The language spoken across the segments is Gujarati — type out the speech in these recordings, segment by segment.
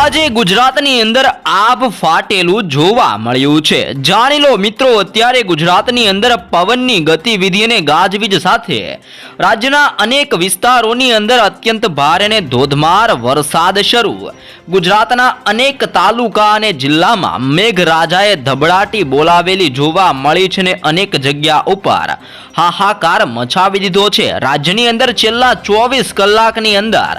આજે ગુજરાતની અંદર આભ ફાટેલું જોવા મળ્યું છે. જાણી લો મિત્રો, અત્યારે ગુજરાતની અંદર પવનની ગતિવિધિ ગાજવીજ સાથે રાજ્યના અનેક વિસ્તારોની અંદર અત્યંત ભારે અને ધોધમાર વરસાદ શરૂ. ગુજરાતના અનેક તાલુકા અને જિલ્લામાં મેઘરાજાએ ધબડાટી બોલાવેલી જોવા મળી છે ને અનેક જગ્યા ઉપર હાહાકાર મચાવી દીધો છે. રાજ્યની અંદર છેલ્લા ચોવીસ કલાકની અંદર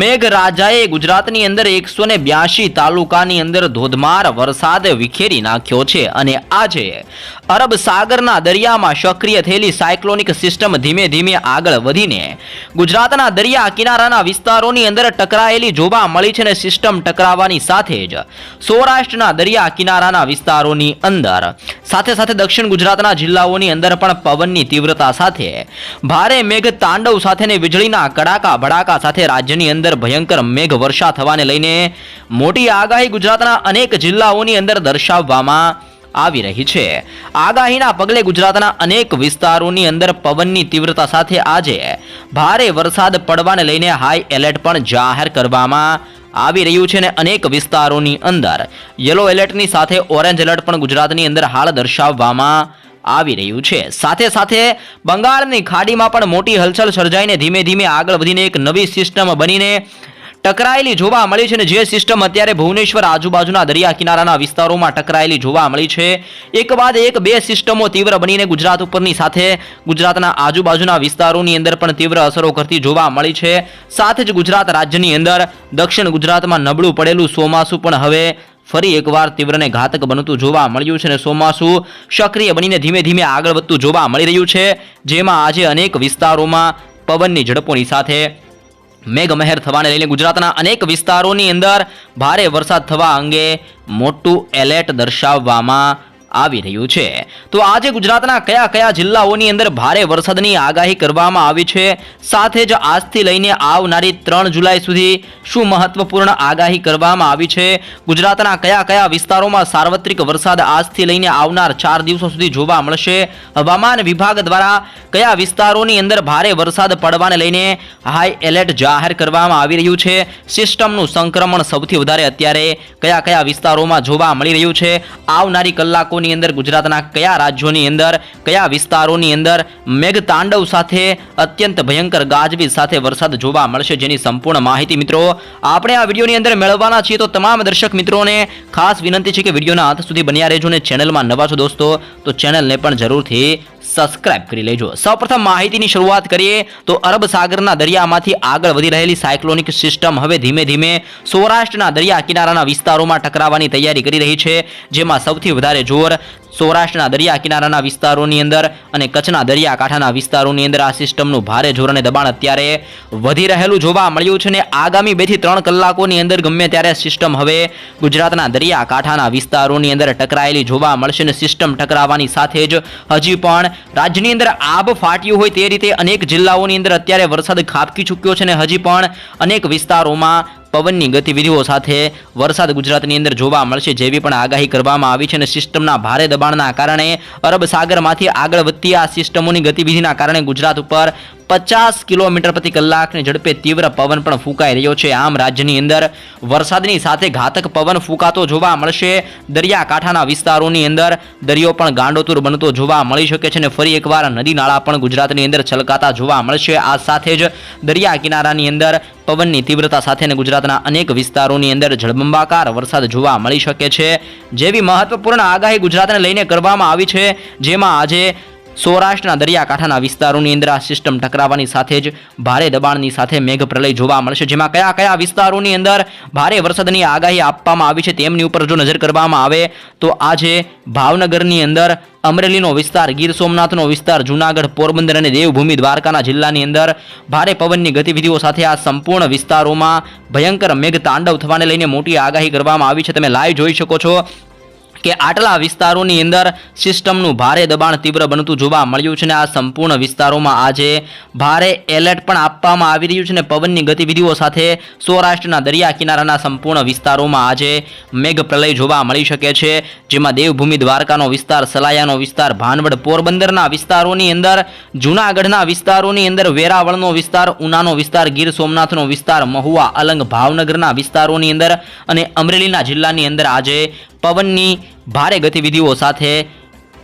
મેઘરાજાએ ગુજરાતની અંદર એકસો ને બ્યાસી તાલુકાની અંદર ધોધમાર વરસાદ વિખેરી નાખ્યો છે અને આજે અરબ સાગરના દરિયામાં સક્રિય થયેલી સાયક્લોનિક સિસ્ટમ ધીમે ધીમે આગળ વધીને ગુજરાતના દરિયા કિનારાના વિસ્તારોની અંદર ટકરાયેલી જોવા મળી છે અને સિસ્ટમ ટકરાવાની સાથે જ સૌરાષ્ટ્રના દરિયા કિનારાના વિસ્તારોની અંદર. સાથે સાથે દક્ષિણ ગુજરાતના જિલ્લાઓની અંદર પણ પવનની તીવ્રતા સાથે ભારે મેઘ તાંડવ સાથે વીજળીના કડાકા ભડાકા સાથે રાજ્યની અંદર ભયંકર મેઘ વર્ષા થવાને લઈને મોટી આગાહી ગુજરાતના અનેક જિલ્લાઓની અંદર દર્શાવવામાં આવી રહી છે. આગાહીના પગલે ગુજરાતના અનેક વિસ્તારોની અંદર પવનની તીવ્રતા સાથે આજે ભારે વરસાદ પડવાને લઈને હાઈ એલર્ટ પણ જાહેર કરવામાં આવી રહ્યું છે અને અનેક વિસ્તારોની અંદર યલો એલર્ટની સાથે ઓરેન્જ એલર્ટ પણ ગુજરાતની અંદર હાલ દર્શાવવામાં આવી રહ્યું છે. સાથે સાથે બંગાળની ખાડીમાં પણ મોટી હલચલ સર્જાઈને ધીમે ધીમે આગળ વધીને એક નવી સિસ્ટમ બનીને ટકરાયેલી જોવા મળી છે અને જે સિસ્ટમ અત્યારે ભુવનેશ્વર આજુબાજુના દરિયા કિનારાના વિસ્તારોમાં ટકરાયેલી જોવા મળી છે. એક બાદ એક બે સિસ્ટમો તીવ્ર બનીને ગુજરાત ઉપરની સાથે ગુજરાતના આજુબાજુના વિસ્તારોની અંદર પણ તીવ્ર અસરો કરતી જોવા મળી છે. સાથે જ ગુજરાત રાજ્યની અંદર દક્ષિણ ગુજરાતમાં નબળું પડેલું ચોમાસું પણ હવે ફરી એકવાર તીવ્રને ઘાતક બનતું જોવા મળ્યું છે અને ચોમાસું સક્રિય બનીને ધીમે ધીમે આગળ વધતું જોવા મળી રહ્યું છે. જેમાં આજે અનેક વિસ્તારોમાં પવનની ઝડપોની સાથે મેઘમહેર થવાને લઈને ગુજરાતના અનેક વિસ્તારોની અંદર ભારે વરસાદ થવા અંગે મોટું એલર્ટ દર્શાવવામાં આવી રહ્યું છે. તો આજે ગુજરાતના કયા કયા જિલ્લાઓની અંદર ભારે વરસાદની આગાહી કરવામાં આવી છે? સાથે જ આજથી લઈને આવનારી ત્રણ જુલાઈ સુધી શું મહત્વપૂર્ણ આગાહી કરવામાં આવી છે? ગુજરાતના કયા કયા વિસ્તારોમાં સાર્વત્રિક વરસાદ આજથી લઈને આવનાર ચાર દિવસો સુધી જોવા મળશે? હવામાન વિભાગ દ્વારા કયા વિસ્તારોની અંદર ભારે વરસાદ પડવાને લઈને હાઈ એલર્ટ જાહેર કરવામાં આવી રહ્યું છે? સિસ્ટમનું સંક્રમણ સૌથી વધારે અત્યારે કયા કયા વિસ્તારોમાં જોવા મળી રહ્યું છે? આવનારી કલાકોની અંદર, ગુજરાતના કયા રાજ્યોની અંદર, કયા વિસ્તારોની અંદર મેઘતાંડવ સાથે અત્યંત ભયંકર ગાજવીજ સાથે વરસાદ જોવા મળશે જેની સંપૂર્ણ માહિતી મિત્રો આપણે આ વિડીયોની અંદર મેળવવાના છીએ. તો તમામ દર્શક મિત્રોને ખાસ વિનંતી છે કે વિડીયોના અંત સુધી બન્યા રહેજો ને ચેનલમાં નવા છો દોસ્તો, તો ચેનલને પણ જરૂરથી સબસ્ક્રાઇબ કરી લેજો. સૌપ્રથમ માહિતીની શરૂઆત કરીએ તો અરબ સાગરના દરિયામાંથી આગળ વધી રહેલી સાયક્લોનિક સિસ્ટમ હવે ધીમે ધીમે સૌરાષ્ટ્રના દરિયા કિનારાના વિસ્તારોમાં ટકરાવવાની તૈયારી કરી રહી છે, જેમાં સૌથી વધારે જોર સૌરાષ્ટ્રના દરિયા કિનારાના વિસ્તારોની અંદર અને કચ્છના દરિયાકાંઠાના વિસ્તારોની અંદર આ સિસ્ટમનું ભારે અને દબાણ અત્યારે વધી રહેલું જોવા મળ્યું છે અને આગામી બેથી ત્રણ કલાકોની અંદર ગમે ત્યારે સિસ્ટમ હવે ગુજરાતના દરિયાકાંઠાના વિસ્તારોની અંદર ટકરાયેલી જોવા મળશે અને સિસ્ટમ ટકરાવવાની સાથે જ હજી પણ રાજ્યની અંદર આબ ફાટ્યું હોય તે રીતે અનેક જિલ્લાઓની અંદર અત્યારે વરસાદ ખાબકી ચૂક્યો છે અને હજી પણ અનેક વિસ્તારોમાં પવનની ગતિવિધિઓ સાથે વરસાદ ગુજરાતની અંદર જોવા મળશે, જેવી પણ આગાહી કરવામાં આવી છે અને સિસ્ટમના ભારે દબાણના કારણે અરબ સાગરમાંથી આગળ વધતી આ સિસ્ટમોની ગતિવિધિના કારણે ગુજરાત ઉપર પચાસ કિલોમીટર પ્રતિ કલાકની ઝડપે તીવ્ર પવન પણ ફૂંકાઈ રહ્યો છે. આમ રાજ્યની અંદર વરસાદની સાથે ઘાતક પવન ફૂંકાતો જોવા મળશે. દરિયાકાંઠાના વિસ્તારોની અંદર દરિયો પણ ગાંડોતુર બનતો જોવા મળી શકે છે અને ફરી એકવાર નદી નાળા પણ ગુજરાતની અંદર છલકાતા જોવા મળશે. આ સાથે જ દરિયા કિનારાની અંદર પવનની તીવ્રતા સાથે ગુજરાતના અનેક વિસ્તારોની અંદર જળબંબાકાર વરસાદ જોવા મળી શકે છે. જેવી મહત્વપૂર્ણ આગાહી ગુજરાતને લઈને કરવામાં આવી છે, જેમાં આજે સૌરાષ્ટ્રના દરિયાકાંઠાના વિસ્તારોની અંદર આ સિસ્ટમ ટકરાવવાની સાથે જ ભારે દબાણની સાથે મેઘ પ્રલય જોવા મળશે. જેમાં કયા કયા વિસ્તારોની અંદર ભારે વરસાદની આગાહી આપવામાં આવી છે તેમની ઉપર જો નજર કરવામાં આવે તો આજે ભાવનગરની અંદર અમરેલીનો વિસ્તાર, ગીર સોમનાથનો વિસ્તાર, જૂનાગઢ, પોરબંદર અને દેવભૂમિ દ્વારકાના જિલ્લાની અંદર ભારે પવનની ગતિવિધિઓ સાથે આ સંપૂર્ણ વિસ્તારોમાં ભયંકર મેઘ તાંડવ થવાને લઈને મોટી આગાહી કરવામાં આવી છે. તમે લાઈવ જોઈ શકો છો. કે આટલા વિસ્તારોની અંદર સિસ્ટમનું ભારે દબાણ તીવ્ર બનતું જોવા મળ્યું છે અને આ સંપૂર્ણ વિસ્તારોમાં આજે ભારે એલર્ટ પણ આપવામાં આવી રહ્યું છે ને પવનની ગતિવિધિઓ સાથે સૌરાષ્ટ્રના દરિયા કિનારાના સંપૂર્ણ વિસ્તારોમાં આજે મેઘ પ્રલય જોવા મળી શકે છે, જેમાં દેવભૂમિ દ્વારકાનો વિસ્તાર, સલાયાનો વિસ્તાર, ભાનવડ પોરબંદરના વિસ્તારોની અંદર, જૂનાગઢના વિસ્તારોની અંદર, વેરાવળનો વિસ્તાર, ઉનાનો વિસ્તાર, ગીર સોમનાથનો વિસ્તાર, મહુવા, અલંગ ભાવનગરના વિસ્તારોની અંદર અને અમરેલીના જિલ્લાની અંદર આજે પવનની ભારે ગતિવિધિઓ સાથે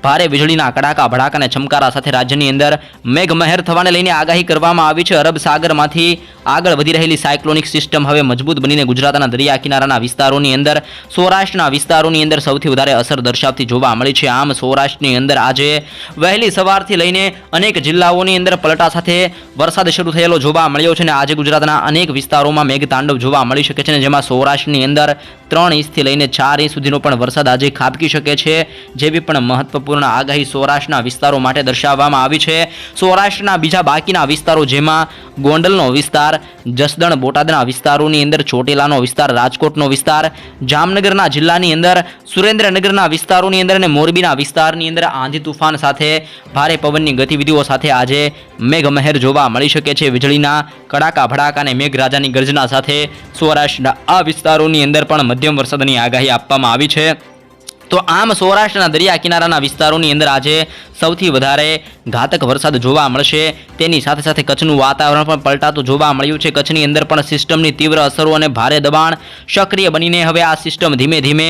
ભારે વીજળીના કડાકા, ભડાકા અને ચમકારા સાથે રાજ્યની અંદર મેઘમહેર થવાને લઈને આગાહી કરવામાં આવી છે. અરબ સાગરમાંથી આગળ વધી રહેલી સાયક્લોનિક સિસ્ટમ હવે મજબૂત બનીને ગુજરાતના દરિયા કિનારાના વિસ્તારોની અંદર, સૌરાષ્ટ્રના વિસ્તારોની અંદર સૌથી વધારે અસર દર્શાવતી જોવા મળી છે. આમ સૌરાષ્ટ્રની અંદર આજે વહેલી સવારથી લઈને અનેક જિલ્લાઓની અંદર પલટા સાથે વરસાદ શરૂ થયેલો જોવા મળ્યો છે અને આજે ગુજરાતના અનેક વિસ્તારોમાં મેઘતાંડવ જોવા મળી શકે છે અને જેમાં સૌરાષ્ટ્રની અંદર ત્રણ ઇંચથી લઈને ચાર ઇંચ સુધીનો પણ વરસાદ આજે ખાબકી શકે છે, જેવી પણ મહત્વપૂર્ણ આગાહી સૌરાષ્ટ્રના વિસ્તારો માટે દર્શાવવામાં આવી છે. સૌરાષ્ટ્રના બીજા બાકીના વિસ્તારો જેમાં ગોંડલનો વિસ્તાર જસદણ બોટાદના વિસ્તારોની અંદર ચોટીલાનો વિસ્તાર, રાજકોટનો વિસ્તાર, જામનગરના જિલ્લાની અંદર, સુરેન્દ્રનગરના વિસ્તારોની અંદર અને મોરબીના વિસ્તારની અંદર આંધી તુફાન સાથે ભારે પવનની ગતિવિધિઓ સાથે આજે મેઘમહેર જોવા મળી શકે છે. વીજળીના કડાકા, ભડાકા અને મેઘરાજાની ગર્જના સાથે સૌરાષ્ટ્રના આ વિસ્તારોની અંદર પણ મધ્યમ વરસાદની આગાહી આપવામાં આવી છે. તો આમ સૌરાષ્ટ્રના દરિયા કિનારાના વિસ્તારોની અંદર આજે સૌથી વધારે ઘાતક વરસાદ જોવા મળશે. તેની સાથે સાથે કચ્છનું વાતાવરણ પણ પલટાતું જોવા મળ્યું છે. કચ્છની અંદર પણ સિસ્ટમની તીવ્ર અસરો અને ભારે દબાણ સક્રિય બનીને હવે આ સિસ્ટમ ધીમે ધીમે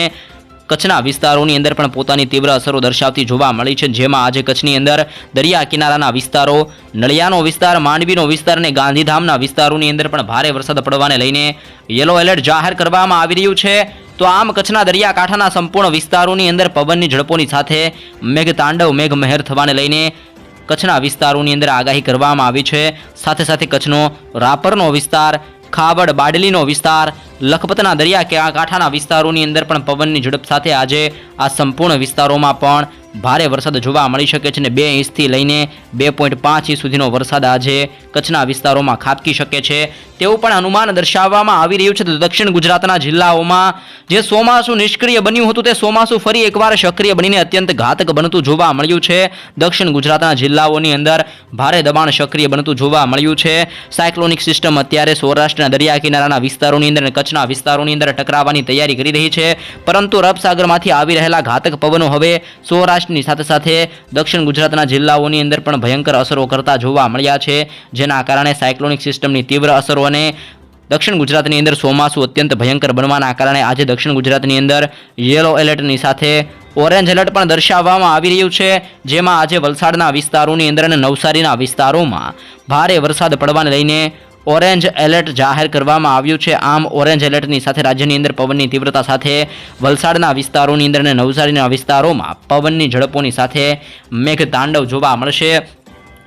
કચ્છના વિસ્તારોની અંદર પણ પોતાની તીવ્ર અસરો દર્શાવતી જોવા મળી છે. જેમાં આજે કચ્છની અંદર દરિયા કિનારાના વિસ્તારો, નળિયાનો વિસ્તાર, માંડવીનો વિસ્તાર અને ગાંધીધામના વિસ્તારોની અંદર પણ ભારે વરસાદ પડવાને લઈને યલો એલર્ટ જાહેર કરવામાં આવી રહ્યું છે. તો આમ કચ્છના દરિયાકાંઠાના સંપૂર્ણ વિસ્તારોની અંદર પવનની ઝડપોની સાથે મેઘતાંડવ મેઘમહેર થવાને લઈને કચ્છના વિસ્તારોની અંદર આગાહી કરવામાં આવી છે. સાથે સાથે કચ્છનો રાપરનો વિસ્તાર, ખાવડ બાડલીનો વિસ્તાર લખપતના દરિયા કે આ કાંઠાના વિસ્તારોની અંદર પણ પવનની ઝડપ સાથે આજે આ સંપૂર્ણ વિસ્તારોમાં પણ ભારે વરસાદ જોવા મળી શકે છે અને બે ઇંચથી લઈને બે પોઈન્ટ પાંચ ઇંચ સુધીનો વરસાદ આજે કચ્છના વિસ્તારોમાં ખાબકી શકે છે. તેવું પણ અનુમાન દર્શાવવામાં આવી રહ્યું છે. તો દક્ષિણ ગુજરાતના જિલ્લાઓમાં જે ચોમાસું નિષ્ક્રિય બન્યું હતું તે ચોમાસું ફરી એકવાર સક્રિય બનીને અત્યંત ઘાતક બનતું જોવા મળ્યું છે. દક્ષિણ ગુજરાતના જિલ્લાઓની અંદર ભારે દબાણ સક્રિય બનતું જોવા મળ્યું છે. સાયક્લોનિક સિસ્ટમ અત્યારે સૌરાષ્ટ્રના દરિયા કિનારાના વિસ્તારોની અંદર અને કચ્છના વિસ્તારોની અંદર ટકરાવવાની તૈયારી કરી રહી છે. પરંતુ અરબ આવી રહેલા ઘાતક પવનો હવે સૌરાષ્ટ્રની સાથે સાથે દક્ષિણ ગુજરાતના જિલ્લાઓની અંદર પણ ભયંકર અસરો કરતા જોવા મળ્યા છે. જેના કારણે સાયક્લોનિક સિસ્ટમની તીવ્ર અસરો અને દક્ષિણ ગુજરાતની અંદર ચોમાસું અત્યંત ભયંકર બનવાના કારણે આજે દક્ષિણ ગુજરાતની અંદર યલો એલર્ટની સાથે ઓરેન્જ એલર્ટ પણ દર્શાવવામાં આવી રહ્યું છે. જેમાં આજે વલસાડના વિસ્તારોની અંદર અને નવસારીના વિસ્તારોમાં ભારે વરસાદ પડવાને લઈને ઓરેન્જ એલર્ટ જાહેર કરવામાં આવ્યું છે. આમ, ઓરેન્જ એલર્ટની સાથે રાજ્યની અંદર પવનની તીવ્રતા સાથે વલસાડના વિસ્તારોની અંદર અને નવસારીના વિસ્તારોમાં પવનની ઝડપોની સાથે મેઘ તાંડવ જોવા મળશે.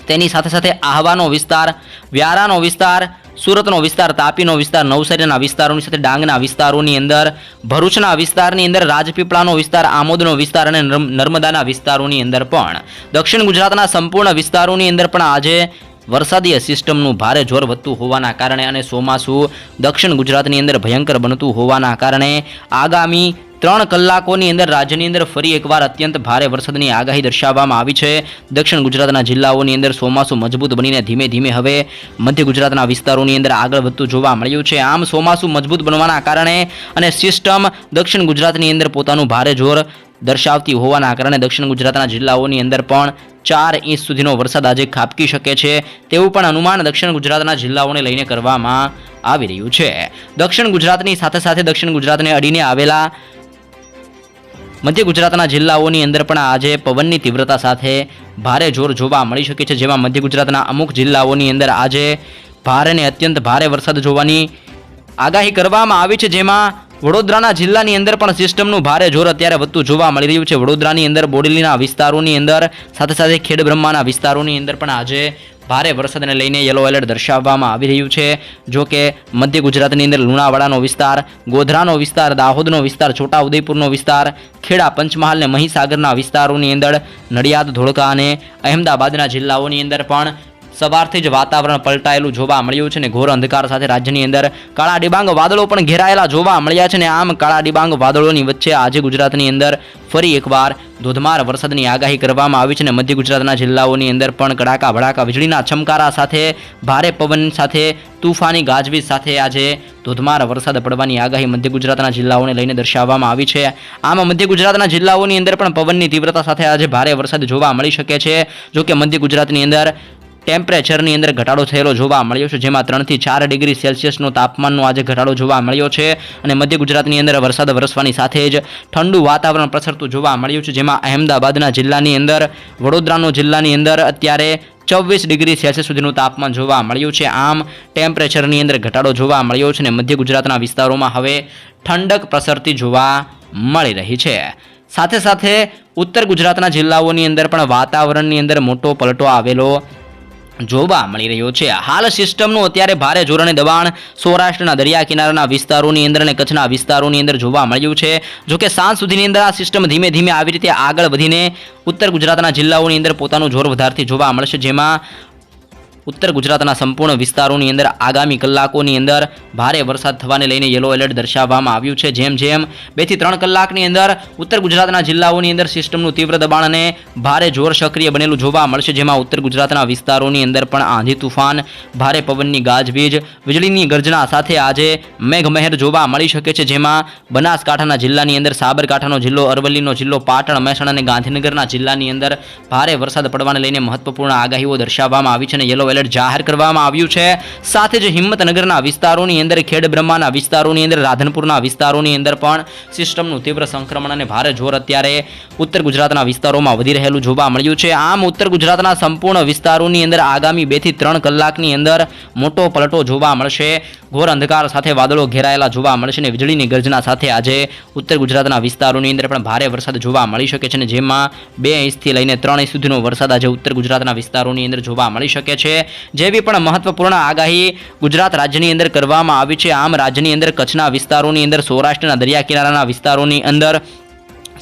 તેની સાથે સાથે આહવાનો વિસ્તાર, વ્યારાનો વિસ્તાર, સુરતનો વિસ્તાર, તાપીનો વિસ્તાર, નવસારીના વિસ્તારોની સાથે ડાંગના વિસ્તારોની અંદર, ભરૂચના વિસ્તારની અંદર રાજપીપળાનો વિસ્તાર, આમોદનો વિસ્તાર અને નર્મ- નર્મદાના વિસ્તારોની અંદર પણ. દક્ષિણ ગુજરાતના સંપૂર્ણ વિસ્તારોની અંદર પણ આજે વરસાદીય સિસ્ટમનું ભારે જોર વધતું હોવાના કારણે અને ચોમાસું દક્ષિણ ગુજરાતની અંદર ભયંકર બનતું હોવાના કારણે આગામી ત્રણ કલાકોની અંદર રાજ્યની અંદર ફરી એકવાર અત્યંત ભારે વરસાદની આગાહી દર્શાવવામાં આવી છે. દક્ષિણ ગુજરાતના જિલ્લાઓની અંદર ચોમાસું મજબૂત બનીને ધીમે ધીમે હવે મધ્ય ગુજરાતના વિસ્તારોની અંદર આગળ વધતું જોવા મળ્યું છે. આમ ચોમાસું મજબૂત બનવાના કારણે અને સિસ્ટમ દક્ષિણ ગુજરાતની અંદર પોતાનું ભારે જોર દર્શાવતી હોવાના કારણે દક્ષિણ ગુજરાતના જિલ્લાઓની અંદર પણ ચાર ઇંચ સુધીનો વરસાદ આજે ખાબકી શકે છે તેવું પણ અનુમાન દક્ષિણ ગુજરાતના જિલ્લાઓને લઈને કરવામાં આવી રહ્યું છે. દક્ષિણ ગુજરાતની સાથે સાથે દક્ષિણ ગુજરાતને અડીને આવેલા મધ્ય ગુજરાતના જિલ્લાઓની અંદર પણ આજે પવનની તીવ્રતા સાથે ભારે જોર જોવા મળી શકે છે, જેમાં મધ્ય ગુજરાતના અમુક જિલ્લાઓની અંદર આજે ભારે અને અત્યંત ભારે વરસાદ જોવાની આગાહી કરવામાં આવી છે, જેમાં વડોદરાના જિલ્લાની અંદર પણ સિસ્ટમનું ભારે જોર અત્યારે વધતું જોવા મળી રહ્યું છે. વડોદરાની અંદર બોડેલીના વિસ્તારોની અંદર, સાથે સાથે ખેડબ્રહ્માના વિસ્તારોની અંદર પણ આજે ભારે વરસાદને લઈને યલો એલર્ટ દર્શાવવામાં આવી રહ્યું છે. જો કે મધ્ય ગુજરાતની અંદર લુણાવાડાનો વિસ્તાર, ગોધરાનો વિસ્તાર, દાહોદનો વિસ્તાર, છોટાઉદેપુરનો વિસ્તાર, ખેડા, પંચમહાલ અને મહીસાગરના વિસ્તારોની અંદર નડિયાદ, ધોળકા અને અહેમદાબાદના જિલ્લાઓની અંદર પણ સવારથી જ વાતાવરણ પલટાયેલું જોવા મળ્યું છે અને ઘોર અંધકાર સાથે રાજ્યની અંદર કાળા ડિબાંગ વાદળો પણ ઘેરાયેલા જોવા મળ્યા છે અને આમ કાળા ડિબાંગ વાદળોની વચ્ચે આજે ગુજરાતની અંદર ફરી એકવાર ધોધમાર વરસાદની આગાહી કરવામાં આવી છે અને મધ્ય ગુજરાતના જિલ્લાઓની અંદર પણ કડાકા ભડાકા વીજળીના ચમકારા સાથે, ભારે પવન સાથે, તુફાની ગાજવીજ સાથે આજે ધોધમાર વરસાદ પડવાની આગાહી મધ્ય ગુજરાતના જિલ્લાઓને લઈને દર્શાવવામાં આવી છે. આમ મધ્ય ગુજરાતના જિલ્લાઓની અંદર પણ પવનની તીવ્રતા સાથે આજે ભારે વરસાદ જોવા મળી શકે છે. જો કે મધ્ય ગુજરાતની અંદર ટેમ્પરેચરની અંદર ઘટાડો થયેલો જોવા મળ્યો છે, જેમાં ત્રણથી ચાર ડિગ્રી સેલ્સિયસનો તાપમાનનો આજે ઘટાડો જોવા મળ્યો છે અને મધ્ય ગુજરાતની અંદર વરસાદ વરસવાની સાથે જ ઠંડુ વાતાવરણ પ્રસરતું જોવા મળ્યું છે, જેમાં અહેમદાબાદના જિલ્લાની અંદર, વડોદરાનો જિલ્લાની અંદર અત્યારે ચોવીસ ડિગ્રી સેલ્સિયસ સુધીનું તાપમાન જોવા મળ્યું છે. આમ, ટેમ્પરેચરની અંદર ઘટાડો જોવા મળ્યો છે અને મધ્ય ગુજરાતના વિસ્તારોમાં હવે ઠંડક પ્રસરતી જોવા મળી રહી છે. સાથે સાથે ઉત્તર ગુજરાતના જિલ્લાઓની અંદર પણ વાતાવરણની અંદર મોટો પલટો આવેલો જોવા મળી રહ્યો છે. હાલ સિસ્ટમનું અત્યારે ભારે ધોરણે દબાણ સૌરાષ્ટ્રના દરિયા કિનારાના વિસ્તારોની અંદર અને કચ્છના વિસ્તારોની અંદર જોવા મળ્યું છે. જોકે સાંજ સુધીની અંદર આ સિસ્ટમ ધીમે ધીમે આવી રીતે આગળ વધીને ઉત્તર ગુજરાતના જિલ્લાઓની અંદર પોતાનું જોર વધારતી જોવા મળશે. જેમાં ઉત્તર ગુજરાતના સંપૂર્ણ વિસ્તારોની અંદર આગામી કલાકોની અંદર ભારે વરસાદ થવાને લઈને યલો એલર્ટ દર્શાવવામાં આવ્યું છે. જેમ જેમ બેથી ત્રણ કલાકની અંદર ઉત્તર ગુજરાતના જિલ્લાઓની અંદર સિસ્ટમનું તીવ્ર દબાણ અને ભારે જોર સક્રિય બનેલું જોવા મળશે, જેમાં ઉત્તર ગુજરાતના વિસ્તારોની અંદર પણ આંધી તુફાન, ભારે પવનની ગાજવીજ, વીજળીની ગર્જના સાથે આજે મેઘમહેર જોવા મળી શકે છે. જેમાં બનાસકાંઠાના જિલ્લાની અંદર, સાબરકાંઠાનો જિલ્લો, અરવલ્લીનો જિલ્લો, પાટણ, મહેસાણા અને ગાંધીનગરના જિલ્લાની અંદર ભારે વરસાદ પડવાને લઈને મહત્વપૂર્ણ આગાહીઓ દર્શાવવામાં આવી છે અને યલો એલર્ટ જાહેર કરવામાં આવ્યું છે. સાથે જ હિંમતનગરના વિસ્તારોની અંદર, ખેડ બ્રહ્માના વિસ્તારોની અંદર, રાધનપુરના વિસ્તારોની અંદર પણ સિસ્ટમનું તીવ્ર સંક્રમણ અને ભારે જોર અત્યારે ઉત્તર ગુજરાતના વિસ્તારોમાં વધી રહેલું જોવા મળ્યું છે. આમ ઉત્તર ગુજરાતના સંપૂર્ણ વિસ્તારોની અંદર આગામી બેથી ત્રણ કલાકની અંદર મોટો પલટો જોવા મળશે. ઘોર અંધકાર સાથે વાદળો ઘેરાયેલા જોવા મળશે અને વીજળીની ગર્જના સાથે આજે ઉત્તર ગુજરાતના વિસ્તારોની અંદર પણ ભારે વરસાદ જોવા મળી શકે છે અને જેમાં બે ઇંચથી લઈને ત્રણ ઇંચ સુધીનો વરસાદ આજે ઉત્તર ગુજરાતના વિસ્તારોની અંદર જોવા મળી શકે છે. જેવી પણ મહત્વપૂર્ણ આગાહી ગુજરાત રાજ્યની અંદર કરવામાં આવી છે. આમ રાજ્યની અંદર કચ્છના વિસ્તારોની અંદર, સૌરાષ્ટ્રના દરિયા કિનારાના વિસ્તારોની અંદર,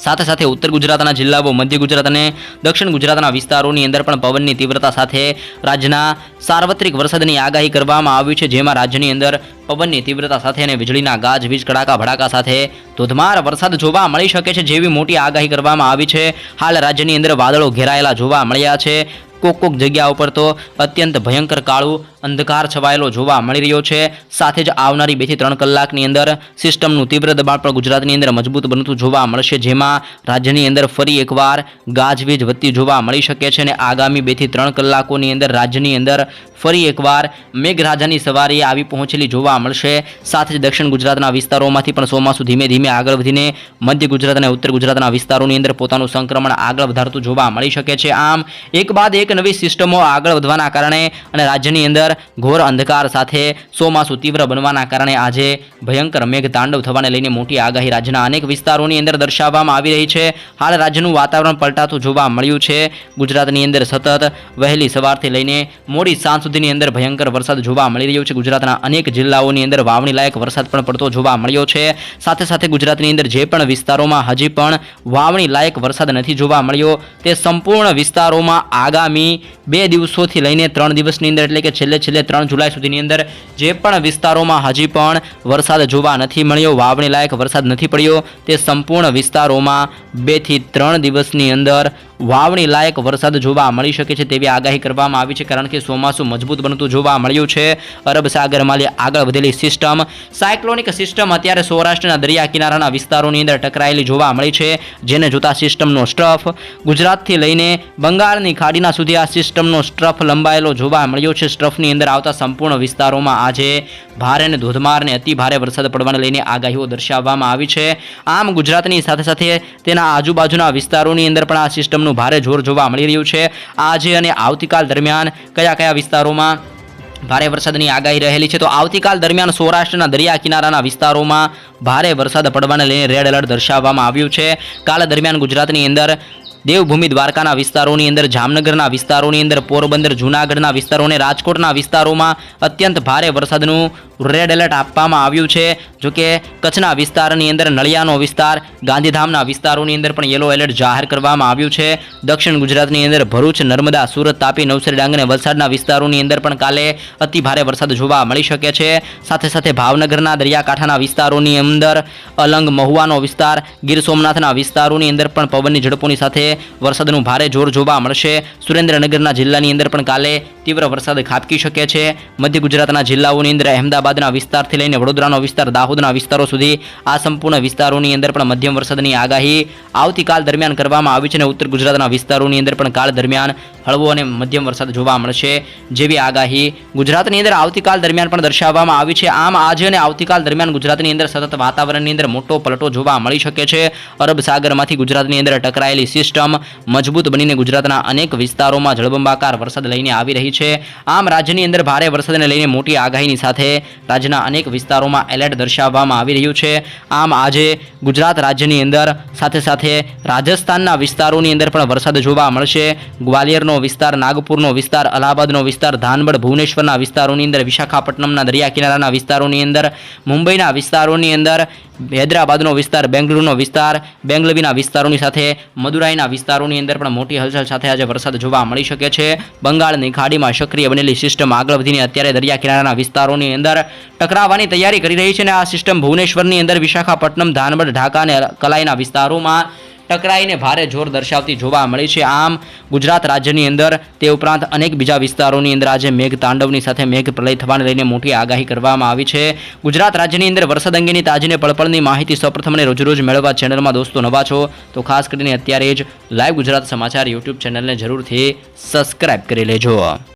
સાથે સાથે ઉત્તર ગુજરાતના જિલ્લાઓ, મધ્ય ગુજરાત અને દક્ષિણ ગુજરાતના વિસ્તારોની અંદર પણ પવનની તીવ્રતા સાથે રાજ્યના સાર્વત્રિક વરસાદની આગાહી કરવામાં આવી છે. જેમાં રાજ્યની અંદર પવનની તીવ્રતા સાથે અને વીજળીના ગાજ, વીજ કડાકા, ભડાકા સાથે ધોધમાર વરસાદ જોવા મળી શકે છે જેવી મોટી આગાહી કરવામાં આવી છે. હાલ રાજ્યની અંદર વાદળો ઘેરાયેલા જોવા મળ્યા છે. કોક કોક જગ્યા ઉપર તો અત્યંત ભયંકર કાળું અંધકાર છવાયેલો જોવા મળી રહ્યો છે. સાથે જ આવનારી બેથી ત્રણ કલાકની અંદર સિસ્ટમનું તીવ્ર દબાણ પણ ગુજરાતની અંદર મજબૂત બનતું જોવા મળશે, જેમાં રાજ્યની અંદર ફરી એકવાર ગાજવીજ વધતી જોવા મળી શકે છે અને આગામી બેથી ત્રણ કલાકોની અંદર રાજ્યની અંદર ફરી એકવાર મેઘરાજાની સવારી આવી પહોંચેલી જોવા મળશે. સાથે જ દક્ષિણ ગુજરાતના વિસ્તારોમાંથી પણ ચોમાસું ધીમે ધીમે આગળ વધીને મધ્ય ગુજરાત અને ઉત્તર ગુજરાતના વિસ્તારોની અંદર પોતાનું સંક્રમણ આગળ વધારતું જોવા મળી શકે છે. આમ, એક બાદ એક નવી સિસ્ટમો આગળ વધવાના કારણે અને રાજ્યની અંદર ઘોર અંધકાર સાથે ચોમાસું તીવ્ર બનવાના કારણે આજે ભયંકર મેઘ તાંડવ થવાને લઈને મોટી આગાહી રાજ્યના અનેક વિસ્તારોની અંદર દર્શાવવામાં આવી રહી છે. હાલ રાજ્યનું વાતાવરણ પલટાતું જોવા મળ્યું છે. ગુજરાતની અંદર સતત વહેલી સવારથી લઈને મોડી સાંજ સુધીની અંદર ભયંકર વરસાદ જોવા મળી રહ્યો છે. ગુજરાતના અનેક જિલ્લાઓની અંદર વાવણી લાયક વરસાદ પણ પડતો જોવા મળ્યો છે. સાથે સાથે ગુજરાતની અંદર જે પણ વિસ્તારોમાં હજી પણ વાવણી લાયક વરસાદ નથી જોવા મળ્યો, તે સંપૂર્ણ વિસ્તારોમાં આગામી બે દિવસોથી લઈને ત્રણ દિવસની અંદર એટલે કે છેલ્લે છેલ્લે ત્રણ જુલાઈ સુધીની અંદર જે પણ વિસ્તારોમાં હજી પણ વરસાદ જોવા નથી મળ્યો, વાવણી લાયક વરસાદ નથી પડ્યો, તે સંપૂર્ણ વિસ્તારોમાં બેથી ત્રણ દિવસની અંદર વાવણી લાયક વરસાદ જોવા મળી શકે છે તેવી આગાહી કરવામાં આવી છે, કારણ કે ચોમાસું મજબૂત બનતું જોવા મળ્યું છે. અરબ સાગરમાં આગળ વધેલી સિસ્ટમ, સાયક્લોનિક સિસ્ટમ અત્યારે સૌરાષ્ટ્રના દરિયા કિનારાના વિસ્તારોની અંદર ટકરાયેલી જોવા મળી છે, જેને જોતા સિસ્ટમનો સ્ટ્રફ ગુજરાતથી લઈને બંગાળની ખાડીના સુધી આ સિસ્ટમનો સ્ટ્રફ લંબાયેલો જોવા મળ્યો છે સ્ટ્રફની અંદર આવતા સંપૂર્ણ વિસ્તારોમાં આજે ભારે અને ધોધમાર અને અતિ ભારે વરસાદ પડવાને લઈને આગાહીઓ દર્શાવવામાં આવી છે. આમ ગુજરાતની સાથે સાથે તેના આજુબાજુના વિસ્તારોની અંદર પણ આ સિસ્ટમનું ભારે જોર જોવા મળી રહ્યું છે. આજે અને આવતીકાલ દરમિયાન કયા કયા વિસ્તારોમાં ભારે વરસાદની આગાહી રહેલી છે? તો આવતીકાલ દરમિયાન સૌરાષ્ટ્રના દરિયા કિનારાના વિસ્તારોમાં ભારે વરસાદ પડવાને લઈને રેડ એલર્ટ દર્શાવવામાં આવ્યું છે. કાલ દરમિયાન ગુજરાતની અંદર દેવભૂમિ દ્વારકાના વિસ્તારોની અંદર, જામનગરના વિસ્તારોની અંદર, પોરબંદર, જૂનાગઢના વિસ્તારો અને રાજકોટના વિસ્તારોમાં અત્યંત ભારે વરસાદનું રેડ એલર્ટ આપવામાં આવ્યું છે. જો કે કચ્છના વિસ્તારની અંદર નળિયાનો વિસ્તાર, ગાંધીધામના વિસ્તારોની અંદર પણ યલો એલર્ટ જાહેર કરવામાં આવ્યું છે. દક્ષિણ ગુજરાતની અંદર ભરૂચ, નર્મદા, સુરત, તાપી, નવસારી, ડાંગ અને વલસાડના વિસ્તારોની અંદર પણ કાલે અતિ ભારે વરસાદ જોવા મળી શકે છે. સાથે સાથે ભાવનગરના દરિયાકાંઠાના વિસ્તારોની અંદર અલંગ મહુવાનો વિસ્તાર, ગીર સોમનાથના વિસ્તારોની અંદર પણ પવનની ઝડપોની સાથે વરસાદનું ભારે જોર જોવા મળશે. સુરેન્દ્રનગરના જિલ્લાની અંદર પણ કાલે તીવ્ર વરસાદ ખાબકી શકે છે. મધ્ય ગુજરાતના જિલ્લાઓની અંદર અહેમદાબાદના વિસ્તારથી લઈને વડોદરાનો વિસ્તાર, દાહોદના વિસ્તારો સુધી આ સંપૂર્ણ વિસ્તારોની અંદર પણ મધ્યમ વરસાદની આગાહી આવતીકાલ દરમિયાન કરવામાં આવી છે અને ઉત્તર ગુજરાતના વિસ્તારોની અંદર પણ કાલ દરમિયાન હળવો અને મધ્યમ વરસાદ જોવા મળશે જેવી આગાહી ગુજરાતની અંદર આવતીકાલ દરમિયાન પણ દર્શાવવામાં આવી છે. આમ આજે અને આવતીકાલ દરમિયાન ગુજરાતની અંદર સતત વાતાવરણની અંદર મોટો પલટો જોવા મળી શકે છે. અરબ સાગરમાંથી ગુજરાતની અંદર ટકરાયેલી સિસ્ટમ મજબૂત બનીને ગુજરાતના અનેક વિસ્તારોમાં જળબંબાકાર વરસાદ લઈને આવી રહી છે. આમ રાજ્યની અંદર ભારે વરસાદને લઈને મોટી આગાહીની સાથે રાજ્યના અનેક વિસ્તારોમાં એલર્ટ દર્શાવવામાં આવી રહ્યું છે. આમ આજે ગુજરાત રાજ્યની અંદર સાથે સાથે રાજસ્થાનના વિસ્તારોની અંદર પણ વરસાદ જોવા મળશે. ગ્વાલિયરનો વિસ્તાર, નાગપુરનો વિસ્તાર, અલ્હાબાદનો વિસ્તાર, ધાનબડ, ભુવનેશ્વરના વિસ્તારોની અંદર, વિશાખાપટ્ટનમના દરિયા કિનારાના વિસ્તારોની અંદર, મુંબઈના વિસ્તારોની અંદર, હૈદરાબાદનો વિસ્તાર, બેંગલુરુનો વિસ્તાર, બેંગલવીના વિસ્તારોની સાથે મદુરાઈના વિસ્તારોની અંદર પણ મોટી હલચલ સાથે આજે વરસાદ જોવા મળી શકે છે. બંગાળની ખાડીમાં સક્રિય બનેલી સિસ્ટમ આગળ વધીને અત્યારે દરિયા કિનારાના વિસ્તારોની અંદર ટકરાવવાની તૈયારી કરી રહી છે અને આ સિસ્ટમ ભુવનેશ્વરની અંદર વિશાખાપટ્ટનમ ધાનબડ ઢાકા અને કલાઈના વિસ્તારોમાં ટકરાઈને ભારે જોર દર્શાવતી જોવા મળી છે. આમ, ગુજરાત રાજ્યની અંદર તે ઉપરાંત અનેક બીજા વિસ્તારોની અંદર આજે મેઘ તાંડવની સાથે મેઘ પ્રલય થવાને લઈને મોટી આગાહી કરવામાં આવી છે. ગુજરાત રાજ્યની અંદર વરસાદ અંગેની તાજીને પળપળની માહિતી સૌપ્રથમ અને રોજરોજ મેળવવા ચેનલમાં દોસ્તો નવા છો, તો ખાસ કરીને અત્યારે જ લાઈવ ગુજરાત સમાચાર યુટ્યુબ ચેનલને જરૂરથી સબસ્ક્રાઇબ કરી લેજો.